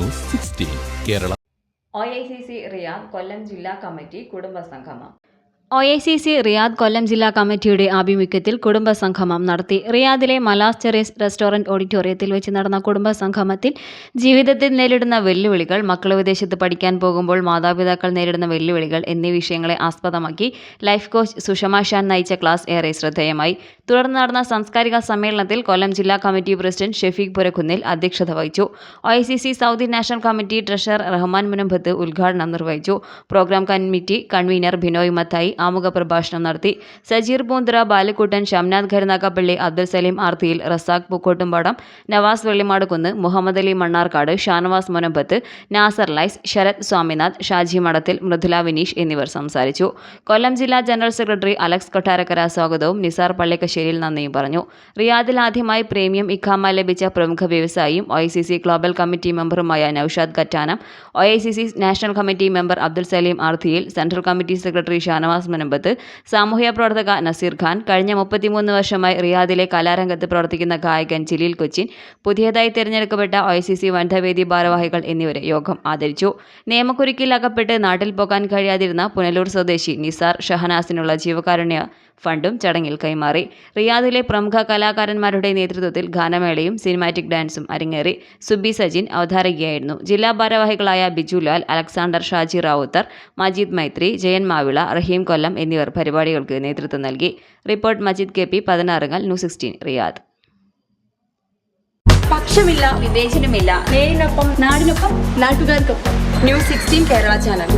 News sixteen Kerala. O I C C Riyadh Kollam ജില്ലാ committee കുടുംബസംഗമം. O I C C Riyadh Kollam ജില്ലാ കമ്മിറ്റിയുടെ ആഭിമുഖ്യത്തിൽ കുടുംബ സംഗമം നടത്തി. റിയാദിലെ മലാസ് ചെറീസ് റെസ്റ്റോറന്റ് ഓഡിറ്റോറിയത്തിൽ വെച്ച് നടന്ന കുടുംബ സംഗമത്തിൽ ജീവിതത്തിൽ നേരിടുന്ന വെല്ലുവിളികൾ മക്കൾ വിദേശത്ത് പഠിക്കാൻ പോകുമ്പോൾ മാതാപിതാക്കൾ നേരിടുന്ന വെല്ലുവിളികൾ എന്നീ വിഷയങ്ങളെ ആസ്പദമാക്കി ലൈഫ് കോച്ച് സുഷമ ഷാൻ നയിച്ച ക്ലാസ് ഏറെ ശ്രദ്ധേയമായി. തുടർന്ന് നടന്ന സാംസ്കാരിക സമ്മേളനത്തിൽ കൊല്ലം ജില്ലാ കമ്മിറ്റി പ്രസിഡന്റ് ഷെഫീഖ് പുരക്കുന്നിൽ അധ്യക്ഷത വഹിച്ചു. I C C Saudi national committee treasurer Rahman Munambath ഉദ്ഘാടനം നിർവഹിച്ചു. Programme committee convener Binoy Mathai ആമുഖ പ്രഭാഷണം നടത്തി. സജീർ പൂന്തറ ബാലക്കുട്ടൻ ഷംനാഥ് ഖരുനാക്കപ്പള്ളി അബ്ദുൽ സലീം ആർത്തിയിൽ റസാഖ് പൂക്കോട്ടുംപാടം നവാസ് വെള്ളിമാടുകുന്ന് മുഹമ്മദ് അലി മണ്ണാർക്കാട് ഷാനവാസ് മുനമ്പത്ത് നാസർ ലൈസ് ശരത് സ്വാമിനാഥ് ഷാജി മഠത്തിൽ മൃദുല വിനീഷ് എന്നിവർ സംസാരിച്ചു. കൊല്ലം ജില്ലാ ജനറൽ സെക്രട്ടറി അലക്സ് കൊട്ടാരക്കര സ്വാഗതവും നിസാർ പള്ളിക്കശ്ശേരിയിൽ നന്ദിയും പറഞ്ഞു. റിയാദിൽ ആദ്യമായി പ്രീമിയം ഇഖാമ ലഭിച്ച പ്രമുഖ വ്യവസായിയും O global committee മെമ്പറുമായ Noushad Kattanam O national committee member Abdul Saleem ആർത്തിയിൽ central committee secretary Shanavas Munambath സാമൂഹ്യ പ്രവർത്തക നസീർ ഖാൻ കഴിഞ്ഞ മുപ്പത്തിമൂന്ന് വർഷമായി റിയാദിലെ കലാരംഗത്ത് പ്രവർത്തിക്കുന്ന ഗായകൻ ജലീൽ കൊച്ചിൻ പുതിയതായി തിരഞ്ഞെടുക്കപ്പെട്ട ഒ വനിതാവേദി ഭാരവാഹികൾ എന്നിവരെ യോഗം ആദരിച്ചു. നിയമക്കുരുക്കിൽ അകപ്പെട്ട് നാട്ടിൽ പോകാൻ കഴിയാതിരുന്ന പുനലൂർ സ്വദേശി നിസാർ ഷഹനാസിനുള്ള ജീവകാരുണ്യ ഫണ്ടും ചടങ്ങിൽ കൈമാറി. റിയാദിലെ പ്രമുഖ കലാകാരന്മാരുടെ നേതൃത്വത്തിൽ ഗാനമേളയും സിനിമാറ്റിക് ഡാൻസും അരങ്ങേറി. സുബി സജിൻ അവതാരകയായിരുന്നു. ജില്ലാ ഭാരവാഹികളായ ബിജുലാൽ അലക്സാണ്ടർ ഷാജി റാവുത്തർ മജീദ് മൈത്രി ജയൻ മാവിള റഹീം കൊല്ലം എന്നിവർ പരിപാടികൾക്ക് നേതൃത്വം നൽകി. റിപ്പോർട്ട് മജീദ് കെ പി പതിനാറുങ്ങൽ ന്യൂസ് സിക്സ്റ്റീൻ റിയാദ്. പക്ഷമില്ല വിവേചനമില്ല. നേരിനൊപ്പം നാടിനൊപ്പം നാട്ടുകാർക്കൊപ്പം. News sixteen Kerala channel.